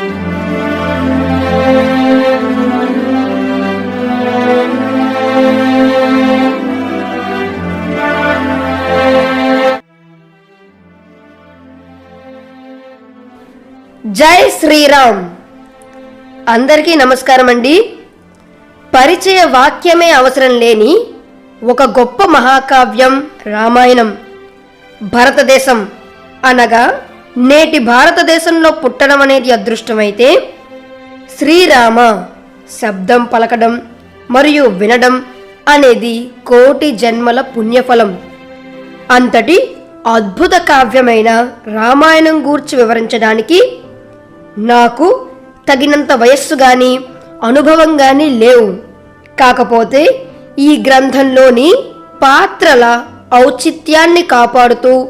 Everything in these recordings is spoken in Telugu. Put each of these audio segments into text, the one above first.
జై శ్రీరామ్. అందరికీ నమస్కారం అండి. పరిచయ వాక్యమే అవసరం లేని ఒక గొప్ప మహాకావ్యం రామాయణం భారతదేశం అనగా నేటి భారతదేశంలో పుట్టడం అనేది అదృష్టమైతే శ్రీరామ శబ్దం పలకడం మరియు వినడం అనేది కోటి జన్మల పుణ్యఫలం. అంతటి అద్భుత కావ్యమైన రామాయణం గూర్చి వివరించడానికి నాకు తగినంత వయస్సు కానీ అనుభవం కానీ లేవు. కాకపోతే ఈ గ్రంథంలోని పాత్రల ఔచిత్యాన్ని కాపాడుతూ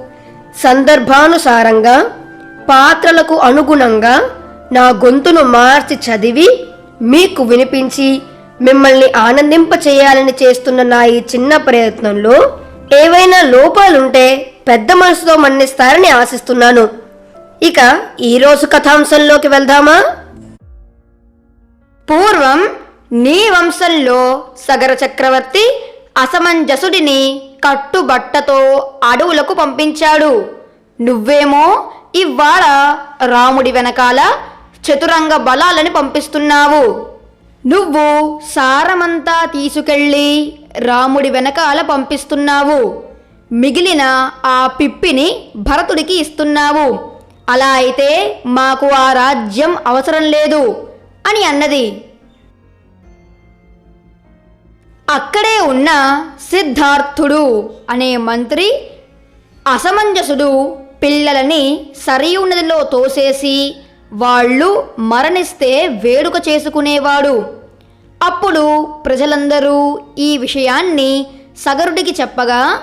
సందర్భానుసారంగా పాత్రలకు అనుగుణంగా నా గొంతును మార్చి చదివి మీకు వినిపించి మిమ్మల్ని ఆనందింప చేయాలని చేస్తున్న నా ఈ చిన్న ప్రయత్నంలో ఏవైనా లోపాలుంటే పెద్ద మనసుతో మన్నిస్తారని ఆశిస్తున్నాను. ఇక ఈరోజు కథాంశంలోకి వెళ్దామా? పూర్వం నీ వంశంలో సగర చక్రవర్తి అసమంజసుడిని కట్టుబట్టతో అడవులకు పంపించాడు. నువ్వేమో ఇవాళ రాముడి వెనకాల చతురంగ బలాలని పంపిస్తున్నావు. నువ్వు సారమంతా తీసుకెళ్ళి రాముడి వెనకాల పంపిస్తున్నావు. మిగిలిన ఆ పిప్పిని భరతుడికి ఇస్తున్నావు. అలా అయితే మాకు ఆ రాజ్యం అవసరం లేదు అని అన్నది. అక్కడే ఉన్న సిద్ధార్థుడు అనే మంత్రి అసమంజసుడు పిల్లలని సరియు నదిలో తోసేసి వాళ్ళు మరణిస్తే వేడుక చేసుకునేవాడు. అప్పుడు ప్రజలందరూ ఈ విషయాన్ని సగరుడికి చెప్పగా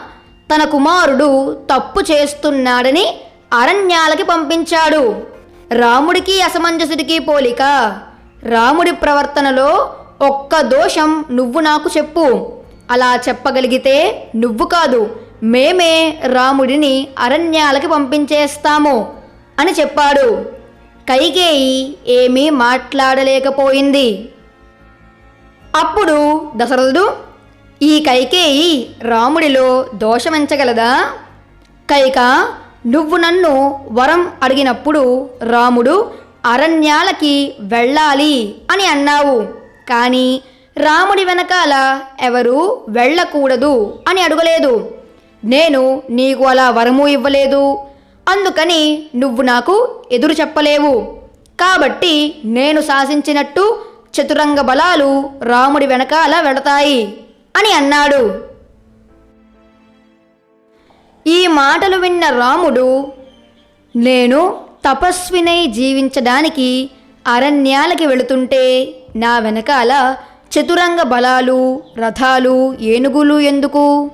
తన కుమారుడు తప్పు చేస్తున్నాడని అరణ్యాలకి పంపించాడు. రాముడికి అసమంజసుడికి పోలిక రాముడి ప్రవర్తనలో ఒక్క దోషం నువ్వు నాకు చెప్పు. అలా చెప్పగలిగితే నువ్వు కాదు. మేమే రాముడిని అరణ్యాలకి పంపించేస్తాము అని చెప్పాడు. కైకేయి ఏమీ మాట్లాడలేకపోయింది. అప్పుడు దశరథుడు ఈ కైకేయి రాముడిలో దోషమించగలదా? కైక నువ్వు నన్ను వరం అడిగినప్పుడు రాముడు అరణ్యాలకి వెళ్ళాలి అని అన్నావు. కానీ రాముడి వెనకాల ఎవరు వెళ్ళకూడదు అని అడగలేదు. నేను నీకు అలా వరము ఇవ్వలేదు. అందుకని నువ్వు నాకు ఎదురు చెప్పలేవు. కాబట్టి నేను శాసించినట్టు చతురంగ బలాలు రాముడి వెనకాల వెళతాయి అని అన్నాడు. ఈ మాటలు విన్న రాముడు నేను తపస్వినై జీవించడానికి అరణ్యాలకి వెళుతుంటే నా వెనకాల చతురంగ బలాలు రథాలు ఏనుగులు ఎందుకు?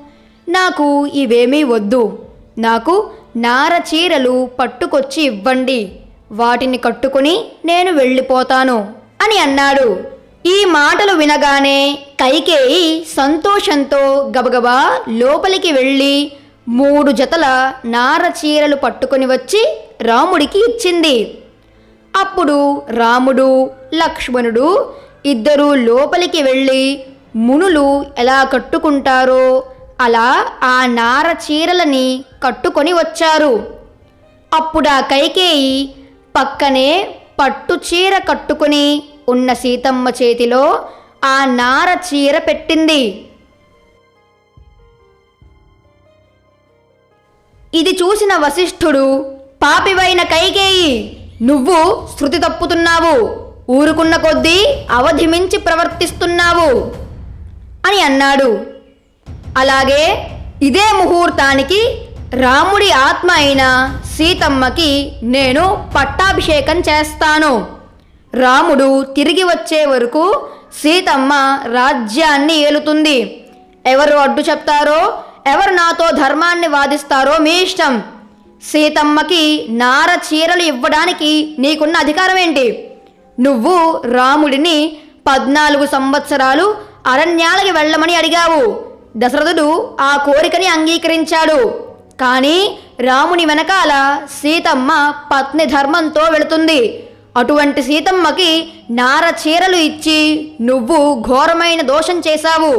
నాకు ఇవేమీ వద్దు. నాకు నార చీరలు పట్టుకొచ్చి ఇవ్వండి. వాటిని కట్టుకుని నేను వెళ్ళిపోతాను అని అన్నాడు. ఈ మాటలు వినగానే కైకేయి సంతోషంతో గబగబా లోపలికి వెళ్ళి మూడు జతల నార చీరలు పట్టుకొని వచ్చి రాముడికి ఇచ్చింది. అప్పుడు రాముడు లక్ష్మణుడు ఇద్దరూ లోపలికి వెళ్ళి మునులు ఎలా కట్టుకుంటారో అలా ఆ నార చీరలని కట్టుకొని వచ్చారు. అప్పుడు ఆ కైకేయి పక్కనే పట్టు చీర కట్టుకుని ఉన్న సీతమ్మ చేతిలో ఆ నార చీర పెట్టింది. ఇది చూసిన వశిష్ఠుడు పాపివైన కైకేయి నువ్వు శృతి తప్పుతున్నావు. ఊరుకున్న కొద్దీ అవధి మించి ప్రవర్తిస్తున్నావు అని అన్నాడు. అలాగే ఇదే ముహూర్తానికి రాముడి ఆత్మ అయిన సీతమ్మకి నేను పట్టాభిషేకం చేస్తాను. రాముడు తిరిగి వచ్చే వరకు సీతమ్మ రాజ్యాన్ని ఏలుతుంది. ఎవరు అడ్డు చెప్తారో ఎవరు నాతో ధర్మాన్ని వాదిస్తారో మీ ఇష్టం. సీతమ్మకి నార చీరలు ఇవ్వడానికి నీకున్న అధికారం ఏంటి? నువ్వు రాముడిని పద్నాలుగు సంవత్సరాలు అరణ్యాలకి వెళ్ళమని అడిగావు. దశరథుడు ఆ కోరికని అంగీకరించాడు. కానీ రాముని వెనకాల సీతమ్మ పత్ని ధర్మంతో వెళుతుంది. అటువంటి సీతమ్మకి నార చీరలు ఇచ్చి నువ్వు ఘోరమైన దోషం చేశావు.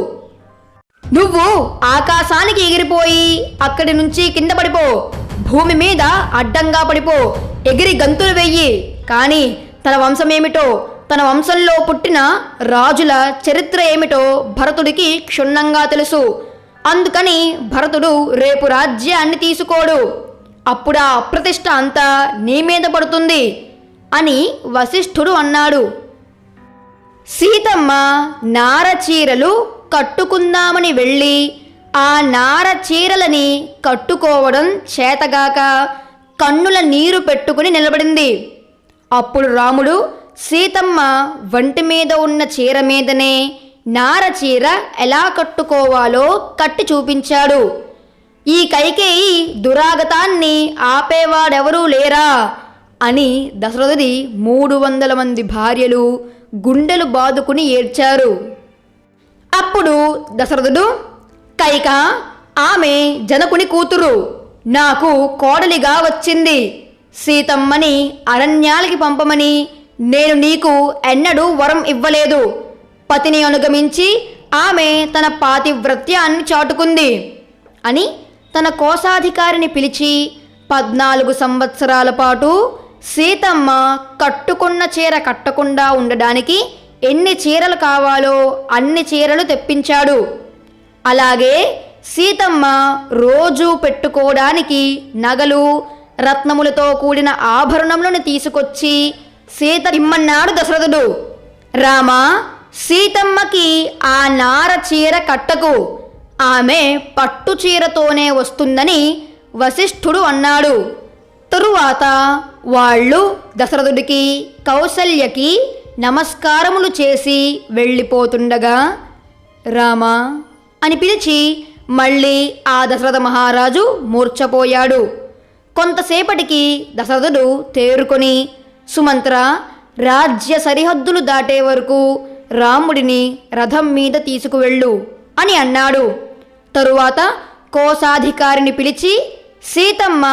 నువ్వు ఆకాశానికి ఎగిరిపోయి అక్కడి నుంచి కింద పడిపో. భూమి మీద అడ్డంగా పడిపో. ఎగిరి గంతులు వెయ్యి కానీ తన వంశమేమిటో తన వంశంలో పుట్టిన రాజుల చరిత్ర ఏమిటో భరతుడికి క్షుణ్ణంగా తెలుసు. అందుకని భరతుడు రేపు రాజ్యాన్ని తీసుకోడు. అప్పుడు ఆ అప్రతిష్ట అంతా నీ మీద పడుతుంది అని వశిష్ఠుడు అన్నాడు. సీతమ్మ నారచీరలు కట్టుకుందామని వెళ్ళి ఆ నార చీరలని కట్టుకోవడం చేతగాక కన్నుల నీరు పెట్టుకుని నిలబడింది. అప్పుడు రాముడు సీతమ్మ వంటి మీద ఉన్న చీర మీదనే నార చీర ఎలా కట్టుకోవాలో కట్టి చూపించాడు. ఈ కైకేయి దురాగతాన్ని ఆపేవాడెవరూ లేరా? అని దశరథుడి మూడు వందల మంది భార్యలు గుండెలు బాదుకుని ఏడ్చారు. అప్పుడు దశరథుడు కైక ఆమె జనకుని కూతురు. నాకు కోడలిగా వచ్చింది. సీతమ్మని అరణ్యాలకి పంపమని నేను నీకు ఎన్నడూ వరం ఇవ్వలేదు. పతిని అనుగమించి ఆమె తన పాతివ్రత్యాన్ని చాటుకుంది. అని తన కోశాధికారిని పిలిచి పద్నాలుగు సంవత్సరాల పాటు సీతమ్మ కట్టుకున్న చీర కట్టకుండా ఉండడానికి ఎన్ని చీరలు కావాలో అన్ని చీరలు తెప్పించాడు. అలాగే సీతమ్మ రోజు పెట్టుకోవడానికి నగలు రత్నములతో కూడిన ఆభరణములను తీసుకొచ్చి సీత ఇమ్మన్నాడు దశరథుడు. రామ సీతమ్మకి ఆ నార చీర కట్టకు. ఆమె పట్టు చీరతోనే వస్తుందని వశిష్ఠుడు అన్నాడు. తరువాత వాళ్ళు దశరథుడికి కౌసల్యకి నమస్కారములు చేసి వెళ్ళిపోతుండగా రామా అని పిలిచి మళ్ళీ ఆ దశరథ మహారాజు మూర్ఛపోయాడు. కొంతసేపటికి దశరథుడు తేరుకొని సుమంత్ర రాజ్య సరిహద్దులు దాటే వరకు రాముడిని రథం మీద తీసుకువెళ్ళు అని అన్నాడు. తరువాత కోశాధికారిని పిలిచి సీతమ్మ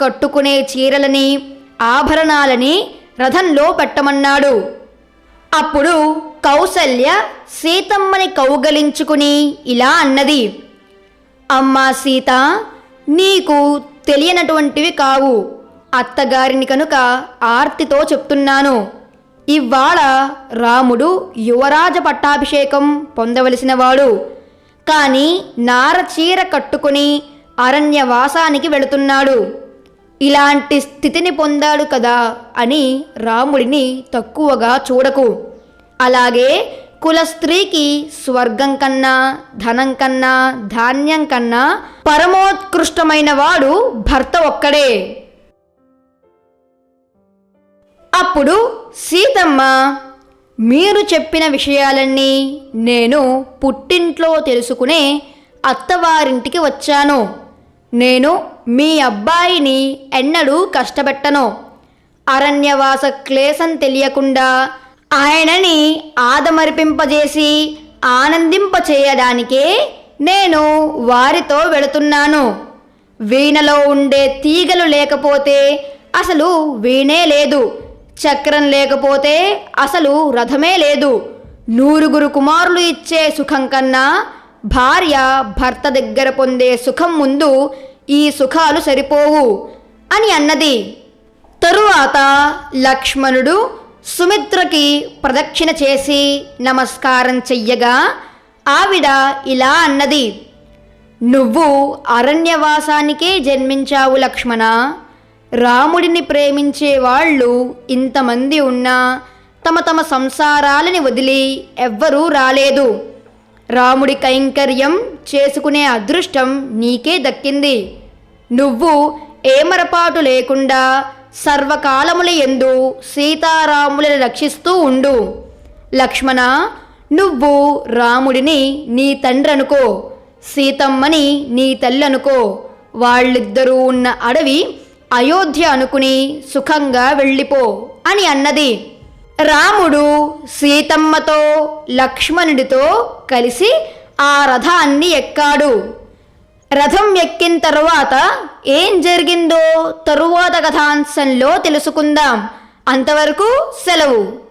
కట్టుకునే చీరలని ఆభరణాలని రథంలో పెట్టమన్నాడు. అప్పుడు కౌసల్య సీతమ్మని కౌగలించుకుని ఇలా అన్నది అమ్మా సీత నీకు తెలియనటువంటివి కావు. అత్తగారిని కనుక ఆర్తితో చెప్తున్నాను. ఇవాళ రాముడు యువరాజ పట్టాభిషేకం పొందవలసినవాడు. కానీ నార చీర కట్టుకుని అరణ్యవాసానికి వెళుతున్నాడు. ఇలాంటి స్థితిని పొందాడు కదా అని రాముడిని తక్కువగా చూడకు. అలాగే కుల స్త్రీకి స్వర్గం కన్నా ధనం కన్నా ధాన్యం కన్నా పరమోత్కృష్టమైన వాడు భర్త ఒక్కడే. అప్పుడు సీతమ్మ మీరు చెప్పిన విషయాలన్నీ నేను పుట్టింట్లో తెలుసుకునే అత్తవారింటికి వచ్చాను. నేను మీ అబ్బాయిని ఎన్నడూ కష్టపెట్టను. అరణ్యవాస క్లేశం తెలియకుండా ఆయనని ఆదమరిపింపజేసి ఆనందింపచేయడానికే నేను వారితో వెళుతున్నాను. వీణలో ఉండే తీగలు లేకపోతే అసలు వీణే లేదు. చక్రం లేకపోతే అసలు రథమే లేదు. నూరుగురు కుమారులు ఇచ్చే సుఖం కన్నా భార్య భర్త దగ్గర పొందే సుఖం ముందు ఈ సుఖాలు సరిపోవు అని అన్నది. తరువాత లక్ష్మణుడు సుమిత్రకి ప్రదక్షిణ చేసి నమస్కారం చెయ్యగా ఆవిడ ఇలా అన్నది. నువ్వు అరణ్యవాసానికే జన్మించావు లక్ష్మణ. రాముడిని ప్రేమించే వాళ్ళు ఇంతమంది ఉన్నా తమ తమ సంసారాలని వదిలి ఎవ్వరూ రాలేదు. రాముడి కైంకర్యం చేసుకునే అదృష్టం నీకే దక్కింది. నువ్వు ఏమరపాటు లేకుండా సర్వకాలముల ఎందు సీతారాములను రక్షిస్తూ ఉండు. లక్ష్మణ నువ్వు రాముడిని నీ తండ్రి అనుకో సీతమ్మని నీ తల్లి అనుకో. వాళ్ళిద్దరూ ఉన్న అడవి అయోధ్య అనుకుని సుఖంగా వెళ్ళిపో అని అన్నది. రాముడు సీతమ్మతో లక్ష్మణుడితో కలిసి ఆ రథాన్ని ఎక్కాడు. రథం ఎక్కిన తరువాత ఏం జరిగిందో తరువాత కథాంశంలో తెలుసుకుందాం. అంతవరకు సెలవు.